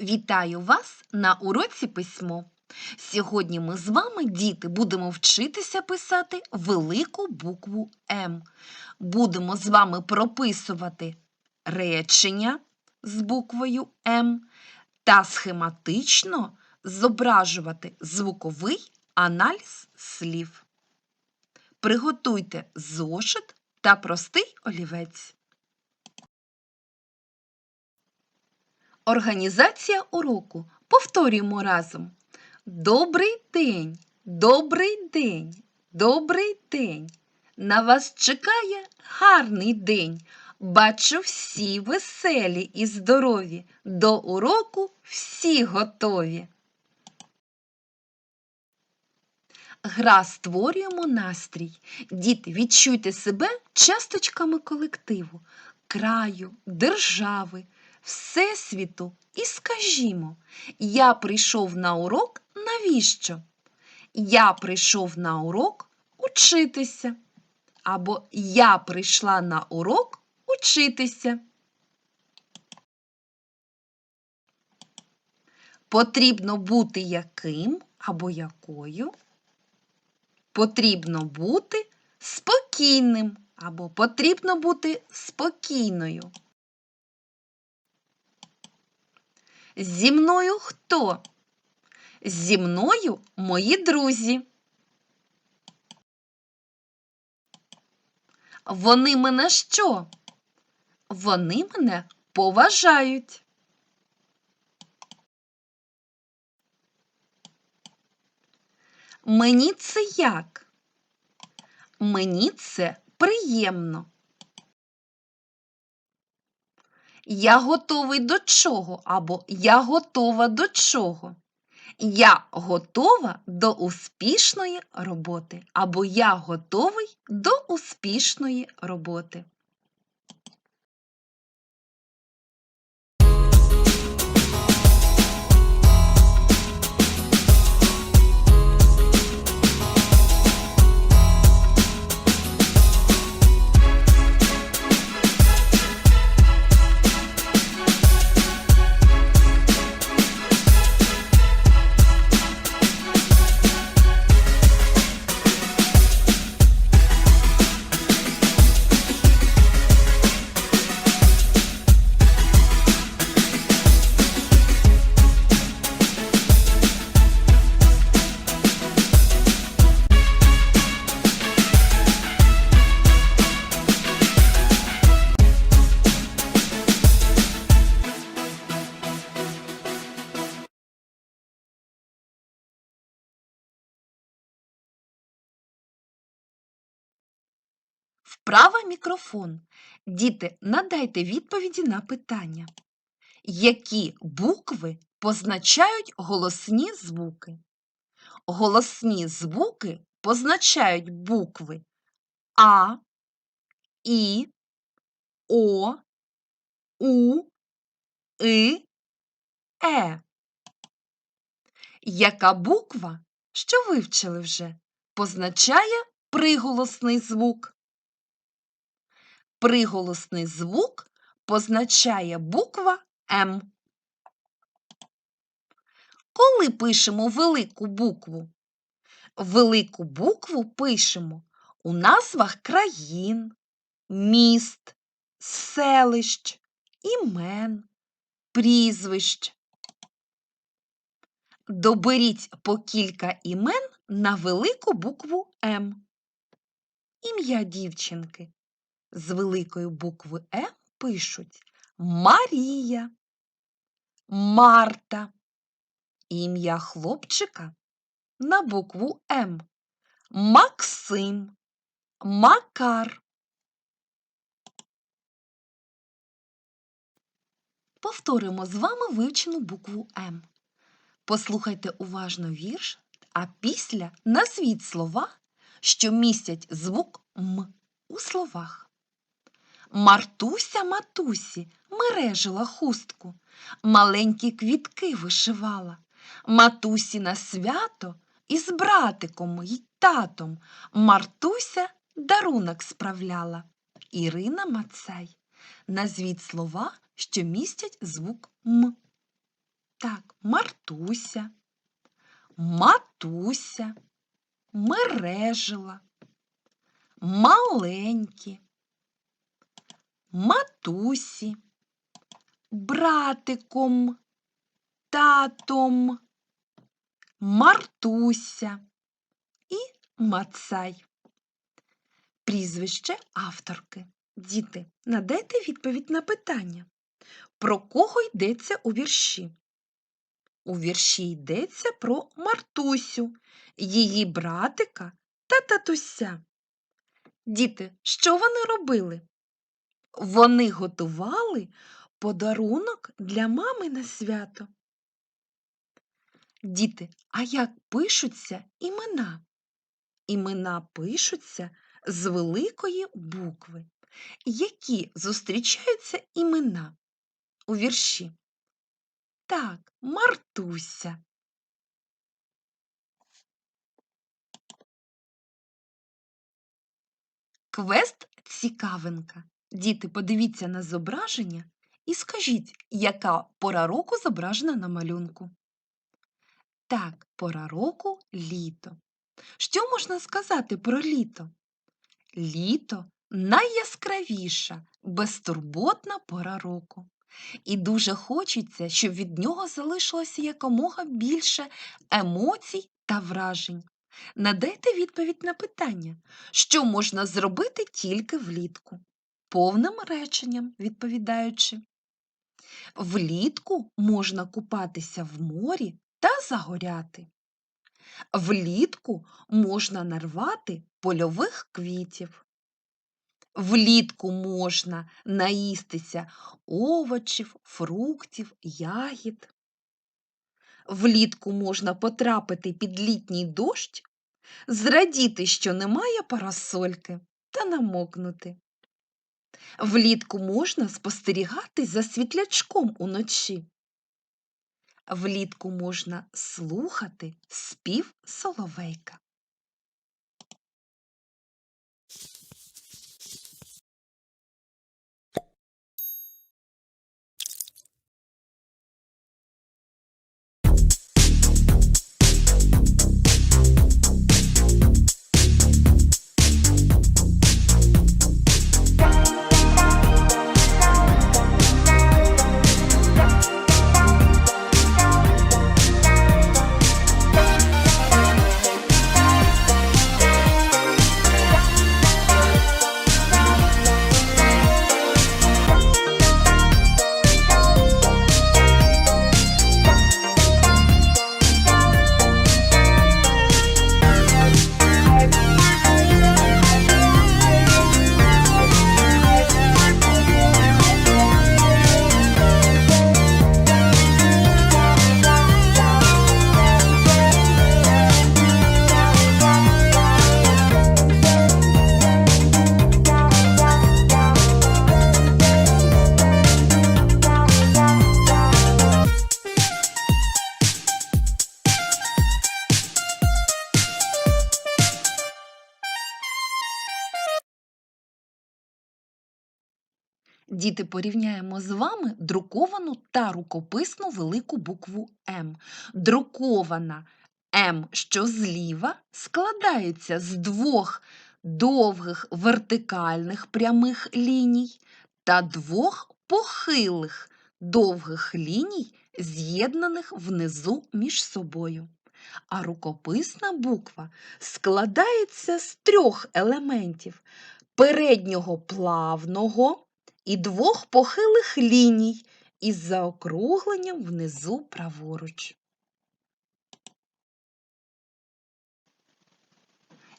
Вітаю вас на уроці письмо. Сьогодні ми з вами, діти, будемо вчитися писати велику букву М. Будемо з вами прописувати речення з буквою М та схематично зображувати звуковий аналіз слів. Приготуйте зошит та простий олівець. Організація уроку. Повторюємо разом. Добрий день, добрий день, добрий день. На вас чекає гарний день. Бачу всі веселі і здорові. До уроку всі готові. Гра створюємо настрій. Діти, відчуйте себе часточками колективу, краю, держави, Всесвіту і скажімо, я прийшов на урок навіщо? Я прийшов на урок учитися. Або я прийшла на урок учитися. Потрібно бути яким або якою. Потрібно бути спокійним або потрібно бути спокійною. Зі мною хто? Зі мною мої друзі. Вони мене що? Вони мене поважають. Мені це як? Мені це приємно. Я готовий до чого або я готова до чого. Я готова до успішної роботи або я готовий до успішної роботи. Вправа мікрофон. Діти, надайте відповіді на питання. Які букви позначають голосні звуки? Голосні звуки позначають букви А, І, О, У, И, Е. Яка буква, що вивчили вже, позначає приголосний звук? Приголосний звук позначає буква М. Коли пишемо велику букву? Велику букву пишемо у назвах країн, міст, селищ, імен, прізвищ. Доберіть по кілька імен на велику букву М. Ім'я дівчинки з великої букви М пишуть Марія, Марта. Ім'я хлопчика на букву М. Максим, Макар. Повторимо з вами вивчену букву М. Послухайте уважно вірш, а після назвіть слова, що містять звук М у словах. Мартуся матусі мережила хустку, маленькі квітки вишивала. Матусі на свято із братиком й татом Мартуся дарунок справляла. Ірина Мацей. Назвіть слова, що містять звук М. Так, Мартуся, матуся, мережила, маленькі, матусі, братиком, татом, Мартуся і Мацай. Прізвище авторки. Діти, надайте відповідь на питання. Про кого йдеться у вірші? У вірші йдеться про Мартусю, її братика та татуся. Діти, що вони робили? Вони готували подарунок для мами на свято. Діти, а як пишуться імена? Імена пишуться з великої букви. Які зустрічаються імена у вірші? Так, Мартуся. Квест цікавинка. Діти, подивіться на зображення і скажіть, яка пора року зображена на малюнку. Так, пора року літо. Що можна сказати про літо? Літо найяскравіша, безтурботна пора року. І дуже хочеться, щоб від нього залишилося якомога більше емоцій та вражень. Надайте відповідь на питання, що можна зробити тільки влітку, повним реченням відповідаючи. Влітку можна купатися в морі та загоряти. Влітку можна нарвати польових квітів. Влітку можна наїстися овочів, фруктів, ягід. Влітку можна потрапити під літній дощ, зрадіти, що немає парасольки, та намокнути. Влітку можна спостерігати за світлячком уночі. Влітку можна слухати спів соловейка. Діти, порівняємо з вами друковану та рукописну велику букву М. Друкована М, що зліва, складається з двох довгих вертикальних прямих ліній та двох похилих довгих ліній, з'єднаних внизу між собою. А рукописна буква складається з трьох елементів переднього плавного і двох похилих ліній із заокругленням внизу праворуч.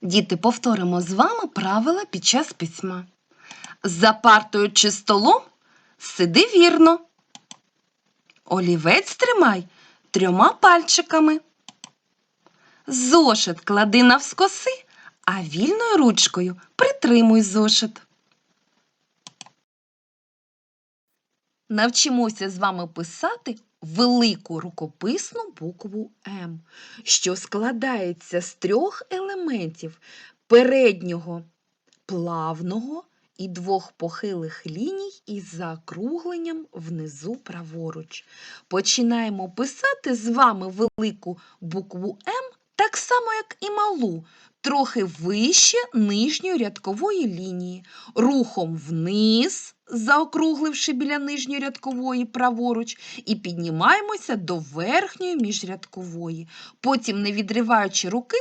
Діти, повторимо з вами правила під час письма. За партою чи столом сиди вірно. Олівець тримай трьома пальчиками. Зошит клади навскоси, а вільною ручкою притримуй зошит. Навчимося з вами писати велику рукописну букву М, що складається з трьох елементів переднього плавного і двох похилих ліній із заокругленням внизу праворуч. Починаємо писати з вами велику букву М, так само, як і малу, трохи вище нижньої рядкової лінії, рухом вниз, заокругливши біля нижньої рядкової праворуч, і піднімаємося до верхньої міжрядкової. Потім, не відриваючи руки,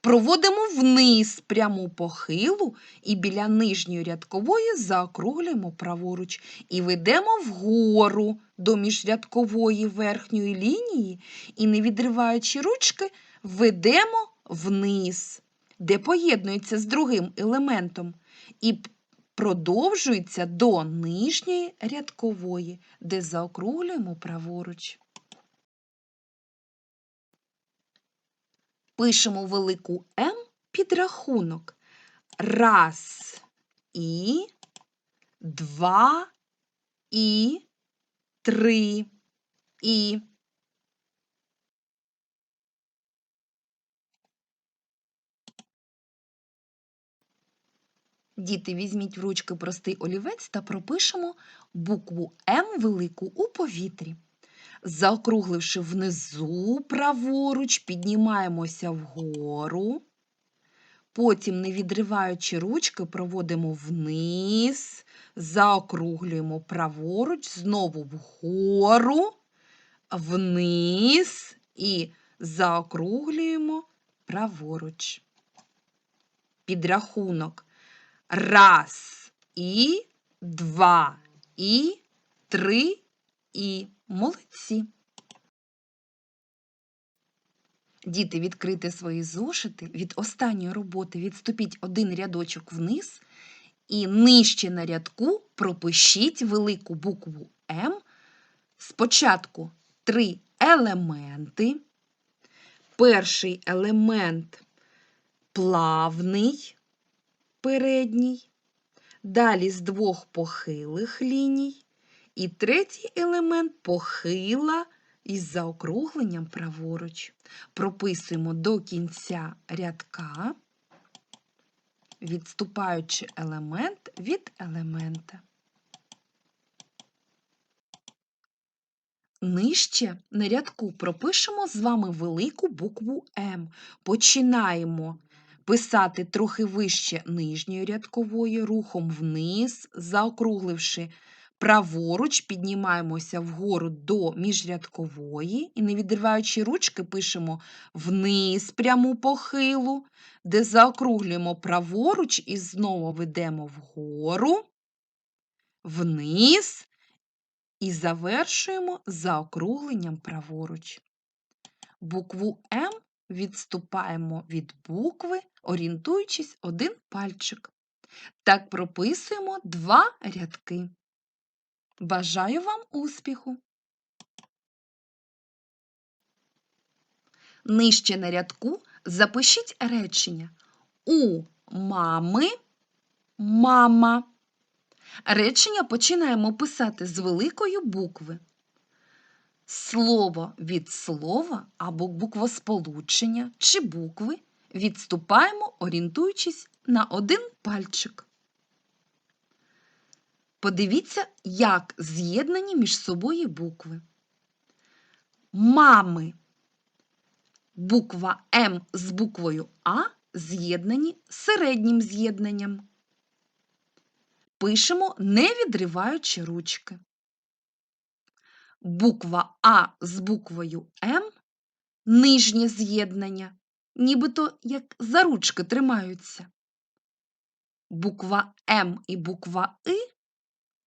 проводимо вниз пряму похилу і біля нижньої рядкової заокруглюємо праворуч. І ведемо вгору до міжрядкової верхньої лінії. І, не відриваючи ручки, ведемо вниз, де поєднується з другим елементом, і продовжується до нижньої рядкової, де заокруглюємо праворуч. Пишемо велику М під рахунок. Раз і, два і, три і. Діти, візьміть в ручки простий олівець та пропишемо букву М велику у повітрі. Заокругливши внизу праворуч, піднімаємося вгору. Потім, не відриваючи ручки, проводимо вниз, заокруглюємо праворуч, знову вгору, вниз і заокруглюємо праворуч. Підрахунок. Раз і два і три і молодці. Діти, відкрийте свої зошити від останньої роботи, відступіть один рядочок вниз і нижче на рядку пропишіть велику букву М. Спочатку три елементи. Перший елемент плавний, передній, далі з двох похилих ліній, і третій елемент похила із заокругленням праворуч. Прописуємо до кінця рядка, відступаючи елемент від елемента. Нижче на рядку пропишемо з вами велику букву М. Починаємо писати трохи вище нижньої рядкової, рухом вниз, заокругливши праворуч, піднімаємося вгору до міжрядкової і, не відриваючи ручки, пишемо вниз пряму похилу, де заокруглюємо праворуч і знову ведемо вгору, вниз і завершуємо заокругленням праворуч. Букву М відступаємо від букви, орієнтуючись один пальчик. Так прописуємо два рядки. Бажаю вам успіху! Нижче на рядку запишіть речення У мами мама. Речення починаємо писати з великої букви. Слово від слова або буквосполучення чи букви відступаємо, орієнтуючись на один пальчик. Подивіться, як з'єднані між собою букви. Мами. Буква М з буквою А з'єднані середнім з'єднанням. Пишемо, не відриваючи ручки. Буква А з буквою М нижнє з'єднання, нібито як за ручки тримаються. Буква М і буква И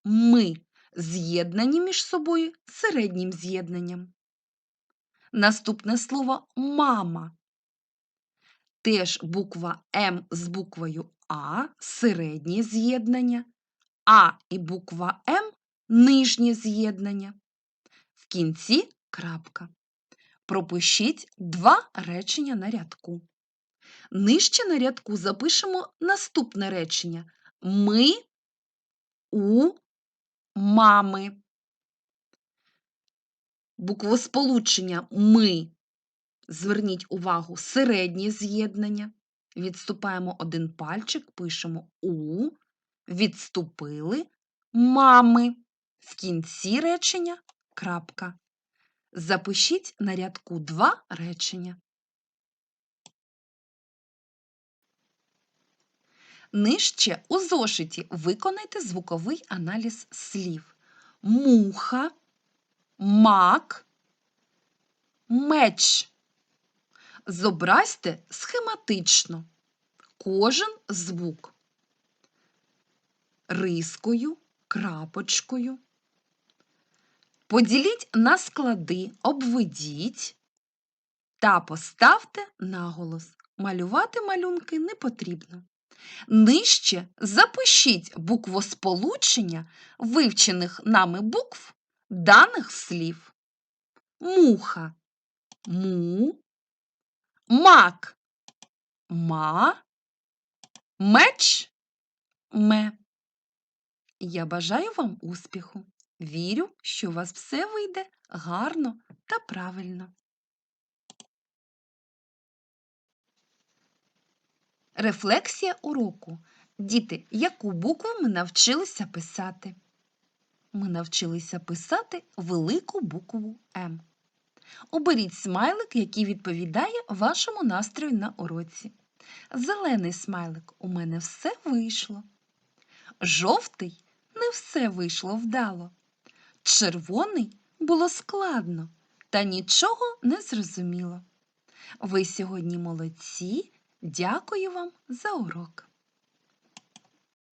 ми з'єднані між собою середнім з'єднанням. Наступне слово мама. Теж буква М з буквою А середнє з'єднання, А і буква М нижнє з'єднання. В кінці крапка. Пропишіть два речення на рядку. Нижче на рядку запишемо наступне речення. Ми у мами. Буквосполучення ми. Зверніть увагу, середнє з'єднання. Відступаємо один пальчик, пишемо У. відступили мами. В кінці речення крапка. Запишіть на рядку два речення. Нижче у зошиті виконайте звуковий аналіз слів. Муха, мак, меч. Зобразьте схематично кожен звук рискою, крапочкою. Поділіть на склади, обведіть та поставте наголос. Малювати малюнки не потрібно. Нижче запишіть буквосполучення вивчених нами букв даних слів. Муха му, мак ма, меч ме. Я бажаю вам успіху. Вірю, що у вас все вийде гарно та правильно. Рефлексія уроку. Діти, яку букву ми навчилися писати? Ми навчилися писати велику букву М. Оберіть смайлик, який відповідає вашому настрою на уроці. Зелений смайлик у мене все вийшло. Жовтий не все вийшло вдало. Червоний було складно, та нічого не зрозуміло. Ви сьогодні молодці. Дякую вам за урок.